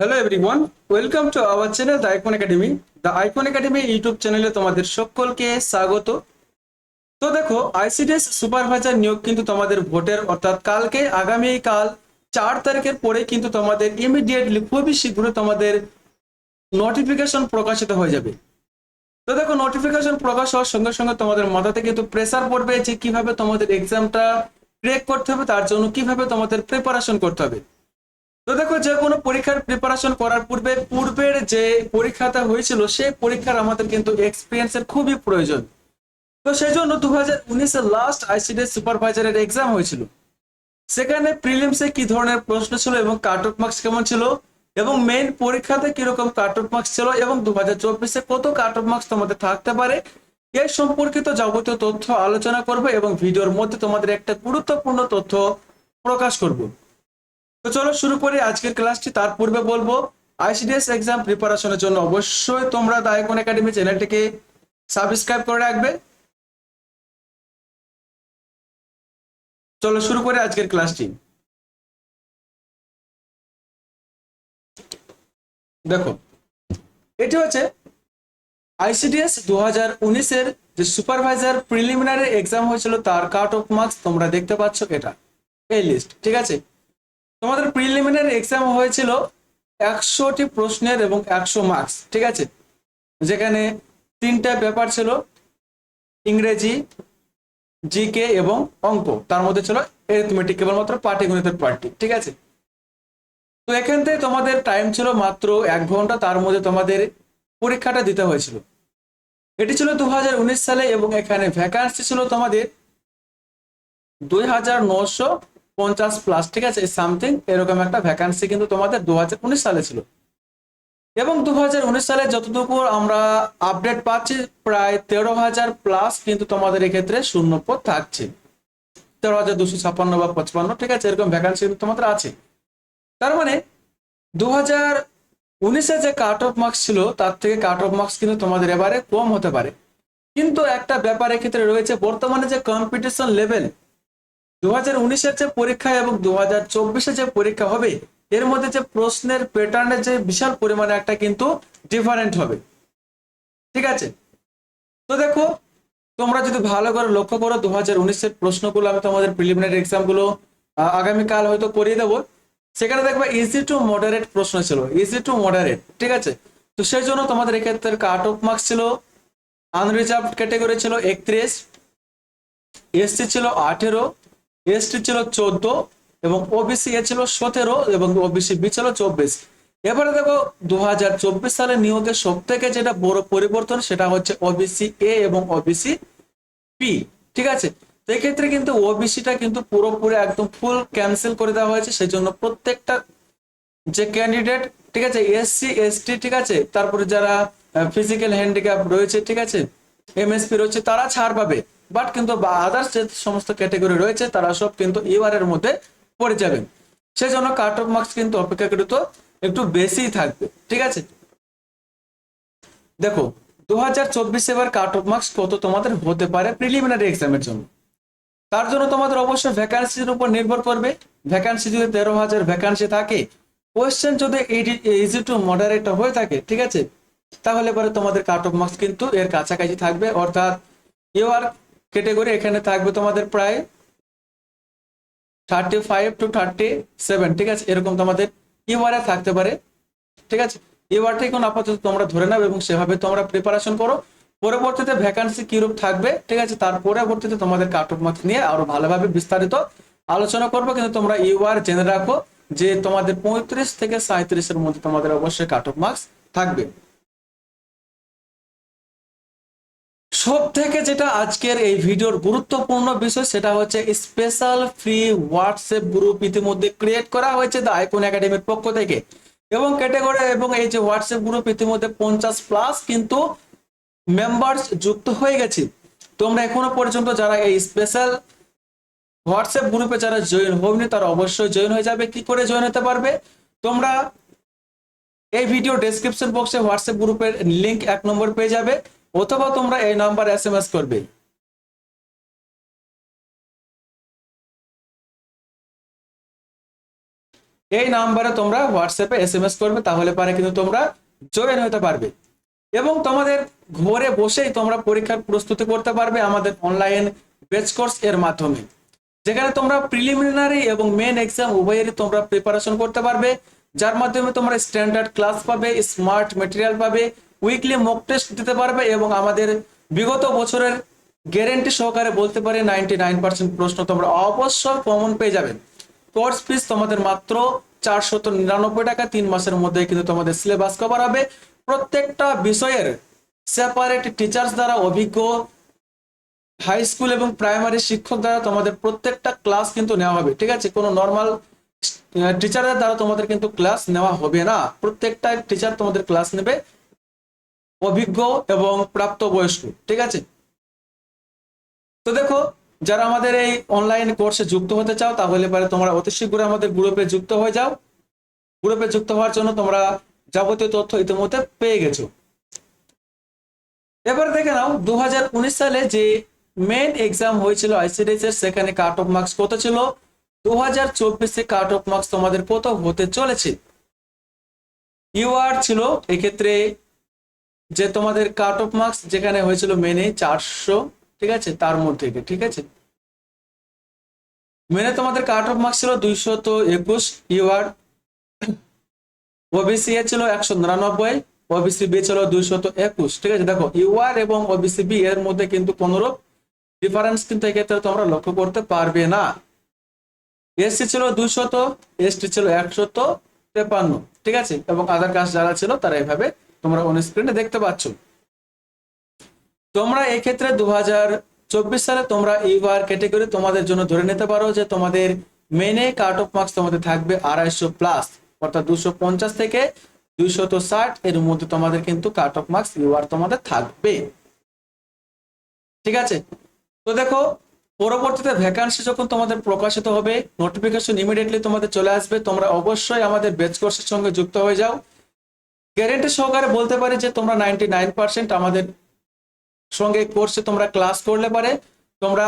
Hello everyone welcome to our channel the Icon Academy the Icon Academy YouTube চ্যানেলে তোমাদের সকলকে স্বাগত। তো দেখো আইসিডিএস সুপারভাইজার নিয়োগ কিন্তু তোমাদের ভোটের, অর্থাৎ কালকে আগামী কাল চার তারিখের পরে কিন্তু তোমাদের ইমিডিয়েটলি খুবই শীঘ্র তোমাদের নোটিফিকেশন প্রকাশিত হয়ে যাবে। তো দেখো নোটিফিকেশন প্রকাশ হওয়ার সঙ্গে সঙ্গে তোমাদের মাথাতে কিন্তু প্রেসার পড়বে যে কীভাবে তোমাদের এক্সামটা ক্রেক করতে হবে, তার জন্য কীভাবে তোমাদের প্রিপারেশন করতে হবে। তো দেখো, যে কোনো পরীক্ষার প্রিপারেশন করার পূর্বে, পূর্বের যে পরীক্ষাটা হয়েছিল, সেই পরীক্ষার আমাদের কিন্তু এক্সপিরিয়েন্সের খুবই প্রয়োজন। তো সেই জন্য দু হাজার উনিশের লাস্ট আইসিডিএস সুপারভাইজারের এক্সাম হয়েছিল। সেখানে প্রিলিমসে কি ধরনের প্রশ্ন ছিল এবং কাট অফ মার্কস কেমন ছিল, এবং মেইন পরীক্ষাতে কীরকম কাট অফ মার্কস ছিল, এবং দু হাজার চব্বিশে কত কাট অফ মার্কস তোমাদের থাকতে পারে এই সম্পর্কিত যাবতীয় তথ্য আলোচনা করব এবং ভিডিওর মধ্যে তোমাদের একটা গুরুত্বপূর্ণ তথ্য প্রকাশ করব। তো চলো শুরু করি আজকের ক্লাসটি। তার পূর্বে বলব আইসিডিএস এক্সাম প্রিপারেশনের জন্য অবশ্যই তোমরা দায়কন একাডেমি চ্যানেলটিকে সাবস্ক্রাইব করে রাখবে। চলো শুরু করি আজকের ক্লাসটি। দেখো, এটি হচ্ছে আইসিডিএস দু হাজার উনিশের যে সুপারভাইজার প্রিলিমিনারি এক্সাম হয়েছিল, তার কাট অফ মার্কস তোমরা দেখতে পাচ্ছ এটা। এই লিস্ট ঠিক আছে? তোমাদের প্রিলিমিনারি এক্সাম হয়েছিল একশোটি প্রশ্নের এবং একশো মার্কস ঠিক আছে? যেখানে তিনটা পেপার ছিল ইংরেজি জিকে এবং অঙ্ক। তার মধ্যে ছিল এরিথমেটিক কেবলমাত্র পাটিগণিতের পার্টি ঠিক আছে? তো এখান থেকে তোমাদের টাইম ছিল মাত্র এক ঘণ্টা, তার মধ্যে তোমাদের পরীক্ষাটা দিতে হয়েছিল। এটি ছিল দু হাজার উনিশ সালে এবং এখানে ভ্যাকান্সি ছিল তোমাদের দুই হাজার নশো পঞ্চাশ প্লাস ঠিক আছে? সামথিং এরকম একটা ভ্যাকান্সি কিন্তু তোমাদের দুহাজার উনিশ সালে ছিল। এবং দু হাজার উনিশ সালে যতটুকু আমরা আপডেট পাচ্ছি, প্রায় তেরো হাজার প্লাস কিন্তু তোমাদের এক্ষেত্রে শূন্য পদ থাকছে। তেরো হাজার দুশো ছাপ্পান্ন বা পঁচপান্ন, ঠিক আছে? এরকম ভ্যাকান্সি কিন্তু তোমাদের আছে। তার মানে দু হাজার উনিশে যে কাট অফ মার্কস ছিল, তার থেকে কাট অফ মার্কস কিন্তু তোমাদের এবারে কম হতে পারে। কিন্তু একটা ব্যাপার এক্ষেত্রে রয়েছে, বর্তমানে যে কম্পিটিশন লেভেল দু উনিশের যে পরীক্ষা এবং দু হাজার চব্বিশে যে পরীক্ষা হবে, এর মধ্যে যে প্রশ্নের প্যাটার্নের যে বিশাল পরিমাণে একটা কিন্তু ডিফারেন্ট হবে। ঠিক আছে? তো দেখো, তোমরা যদি ভালো করে লক্ষ্য করো দু হাজার উনিশের প্রশ্নগুলো আমি তোমাদের প্রিলিমিনারি এক্সামগুলো আগামীকাল হয়তো করিয়ে দেবো। সেখানে দেখবে ইজি টু মডারেট প্রশ্ন ছিল। ইজি টু মডারেট ঠিক আছে? তো সেই জন্য তোমাদের এক্ষেত্রে কাট অফ মার্কস ছিল আনরিজার্ভ ক্যাটেগরি ছিল একত্রিশ এসসি ছিল আঠেরো এসটি ছিল চোদ্দ এবং ওবিসি এ ছিল সতেরো এবং ওবিসি বি ছিল চব্বিশ। এবারে দেখো দু হাজার চব্বিশ সালে নিয়োগের সব থেকে যেটা বড় পরিবর্তন সেটা হচ্ছে ওবিসি এ এবং ওবিসি পি ঠিক আছে? তো এক্ষেত্রে কিন্তু ওবিসিটা কিন্তু পুরোপুরি একদম ফুল ক্যান্সেল করে দেওয়া হয়েছে সেই জন্য প্রত্যেকটা যে ক্যান্ডিডেট ঠিক আছে? এসসি এসটি ঠিক আছে? তারপরে যারা ফিজিক্যাল হ্যান্ডিক্যাপ রয়েছে, ঠিক আছে? এমএসপি রয়েছে, তারা ছাড় পাবে। বাট কিন্তু আদার্স যে সমস্ত ক্যাটাগরি রয়েছে, তারা সব কিন্তু এবারের মধ্যে পড়ে যাবেন। সেই জন্য কাট অফ মার্কস কিন্তু অপেক্ষাকৃত একটু বেশিই থাকবে, ঠিক আছে? দেখো দু হাজার চব্বিশ এবার কাট অফ মার্কস কত তোমাদের হতে পারে প্রিলিমিনারি এক্সামের জন্য। তার জন্য তোমাদের অবশ্যই ভ্যাকান্সির উপর নির্ভর করবে। ভ্যাকান্সি যদি তেরো হাজার ভ্যাকান্সি থাকে কোয়েশ্চেন যদি ইজি টু মডারেট হয়ে থাকে, ঠিক আছে? তাহলে পরে তোমাদের কাট অফ মার্কস কিন্তু এর কাছাকাছি থাকবে। অর্থাৎ ইউআর ক্যাটেগরি এখানে থাকবে তোমাদের প্রায় thirty five to thirty seven ঠিক আছে? এরকম তোমাদের ইউআরে থাকতে পারে, ঠিক আছে? ইউআরটা এখন আপাতত তোমরা ধরে নাও এবং সেভাবে তোমরা প্রিপারেশন করো। পরবর্তীতে ভ্যাকান্সি কিরূপ থাকবে, ঠিক আছে? তার পরবর্তীতে তোমাদের কাট অফ নিয়ে আরও ভালোভাবে বিস্তারিত আলোচনা করব। কিন্তু তোমরা ইউআর জেনে রাখো যে তোমাদের পঁয়ত্রিশ থেকে সাঁত্রিশের মধ্যে তোমাদের অবশ্যই কাট অফ মার্কস থাকবে। সব থেকে যেটা আজকের এই ভিডিওর গুরুত্বপূর্ণ বিষয়, সেটা হচ্ছে স্পেশাল ফ্রি হোয়াটসঅ্যাপ গ্রুপ ইতিমধ্যে ক্রিয়েট করা হয়েছে দ্য আইকন একাডেমির পক্ষ থেকে। এবং ক্যাটেগরি এবং এই যে হোয়াটসঅ্যাপ গ্রুপ ইতিমধ্যে পঞ্চাশ প্লাস কিন্তু মেম্বার্স যুক্ত হয়ে গেছে। তোমরা এখনও পর্যন্ত যারা এই স্পেশাল হোয়াটসঅ্যাপ গ্রুপে যারা জয়েন হবনি তারা অবশ্যই জয়েন হয়ে যাবে। কি করে জয়েন হতে পারবে? তোমরা এই ভিডিও ডেসক্রিপশন বক্সে হোয়াটসঅ্যাপ গ্রুপের লিংক এক নম্বর পেয়ে যাবে। অথবা তোমরা এই নাম্বার এস এম এস করবে। এই নাম্বারে তোমরা হোয়াটসঅ্যাপে এস এম এস করবে, তাহলে পারে কিন্তু তোমরা জয়েন হতে পারবে। এবং তোমাদের ঘরে বসেই তোমরা পরীক্ষার প্রস্তুতি করতে পারবে আমাদের অনলাইন বেচ কোর্স এর মাধ্যমে। যেখানে তোমরা প্রিলিমিনারি এবং মেন এক্সাম উভয়েরই তোমরা প্রিপারেশন করতে পারবে। যার মাধ্যমে তোমরা স্ট্যান্ডার্ড ক্লাস পাবে স্মার্ট মেটেরিয়াল পাবে উইকলি মক টেস্ট দিতে পারবে এবং আমাদের বিগত বছরের গ্যারেন্টি সহকারে বলতে পারি নাইনটি নাইন পার্সেন্ট প্রশ্ন তোমরা অবশ্যই কমন পেয়ে যাবে। কোর্স ফিস তোমাদের মাত্র চারশত নিরানব্বই টাকা, তিন মাসের মধ্যে কিন্তু তোমাদের সিলেবাস কভার হবে। প্রত্যেকটা বিষয়ের সেপারেট টিচার্স দ্বারা অভিজ্ঞ হাই স্কুল এবং প্রাইমারি শিক্ষক দ্বারা তোমাদের প্রত্যেকটা ক্লাস কিন্তু নেওয়া হবে, ঠিক আছে? কোনো নর্মাল টিচারের দ্বারা তোমাদের কিন্তু ক্লাস নেওয়া হবে না। প্রত্যেকটা টিচার তোমাদের ক্লাস নেবে। অভিজ্ঞ এবং প্রাপ্তবয়স্ক, ঠিক আছে? তো দেখো, যারা আমাদের এই অনলাইন কোর্সে যুক্ত হতে চাও, তাহলে পারে তোমরা অতি শীঘ্রই আমাদের গ্রুপে যুক্ত হয়ে যাও। গ্রুপে যুক্ত হওয়ার জন্য তোমরা যাবতীয় তথ্য ইতিমধ্যে পেয়ে গেছো। এবার দেখে নাও দু হাজার উনিশ সালে যে মেন এক্সাম হয়েছিল আইসিডিএস এর, সেখানে কাট অফ মার্কস কত ছিল? দু হাজার চব্বিশে কাট অফ মার্কস তোমাদের কত হতে চলেছে? ইউআর ছিল এক্ষেত্রে যে তোমাদের কাট অফ মার্কস যেখানে হয়েছিল মেনে চারশো, ঠিক আছে? তার মধ্যে ঠিক আছে? মেনে তোমাদের কাট অফ মার্কস ছিল দুইশত একুশ ইউআর ওবিসি এ ছিল একশো নিরানব্বই ওবিসি বি ছিল দুইশত একুশ, ঠিক আছে? দেখো ইউআর এবং ওবিসি বি এর মধ্যে কিন্তু কোনোরূপ ডিফারেন্স কিন্তু এক্ষেত্রে তোমরা লক্ষ্য করতে পারবে না। এসসি ছিল দুইশত এসটি ছিল একশত তেপান্ন, ঠিক আছে? এবং আধার কাস্ট যারা ছিল তারা এভাবে তোমরা অন স্ক্রিনে দেখতে পাচ্ছ। তোমরা এক্ষেত্রে দু হাজার চব্বিশ সালে তোমরা এইবার ক্যাটেগরি তোমাদের জন্য ধরে নিতে পারো যে তোমাদের মেনে কাট অফ মার্কস তোমাদের থাকবে আড়াইশো প্লাস অর্থাৎ দুশো পঞ্চাশ থেকে দুইশত ষাট এর মধ্যে তোমাদের কিন্তু কাট অফ মার্কস ইউআর তোমাদের থাকবে। ঠিক আছে? তো দেখো, পরবর্তীতে ভ্যাকান্সি যখন তোমাদের প্রকাশিত হবে নোটিফিকেশন ইমিডিয়েটলি তোমাদের চলে আসবে। তোমরা অবশ্যই আমাদের বেচ কোর্সের সঙ্গে যুক্ত হয়ে যাও। গ্যারেন্টি সহকারে বলতে পারি যে তোমরা নাইনটি নাইন পার্সেন্ট আমাদের সঙ্গে কোর্সে তোমরা ক্লাস করলে পারে। তোমরা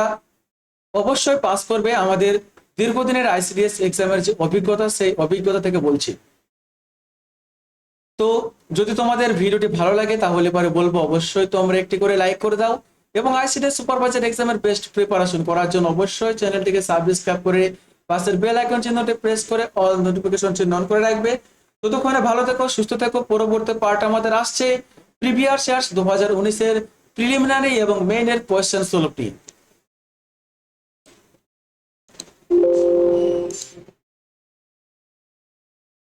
অবশ্যই পাস করবে আমাদের দীর্ঘদিনের আইসিডিএস এক্সামের যে অভিজ্ঞতা, সেই অভিজ্ঞতা থেকে বলছি। তো যদি তোমাদের ভিডিওটি ভালো লাগে তাহলে পরে বলব অবশ্যই তোমরা একটি করে লাইক করে দাও এবং আইসিডি সুপারভাইজার এক্সামের বেস্ট প্রিপারেশন করার জন্য অবশ্যই চ্যানেলটিকে সাবস্ক্রাইব করে পাশের বেল আইকন চিহ্নটি প্রেস করে অল নোটিফিকেশন চিহ্ন অন করে রাখবে। ততক্ষণে ভালো থেকো, সুস্থ থেকো। পরবর্তী পার্ট আমাদের আসছে প্রিভিয়ার শেয়ার দু হাজার উনিশের প্রিলিমিনারি এবং মেইনের কোয়েশ্চেন সলভটি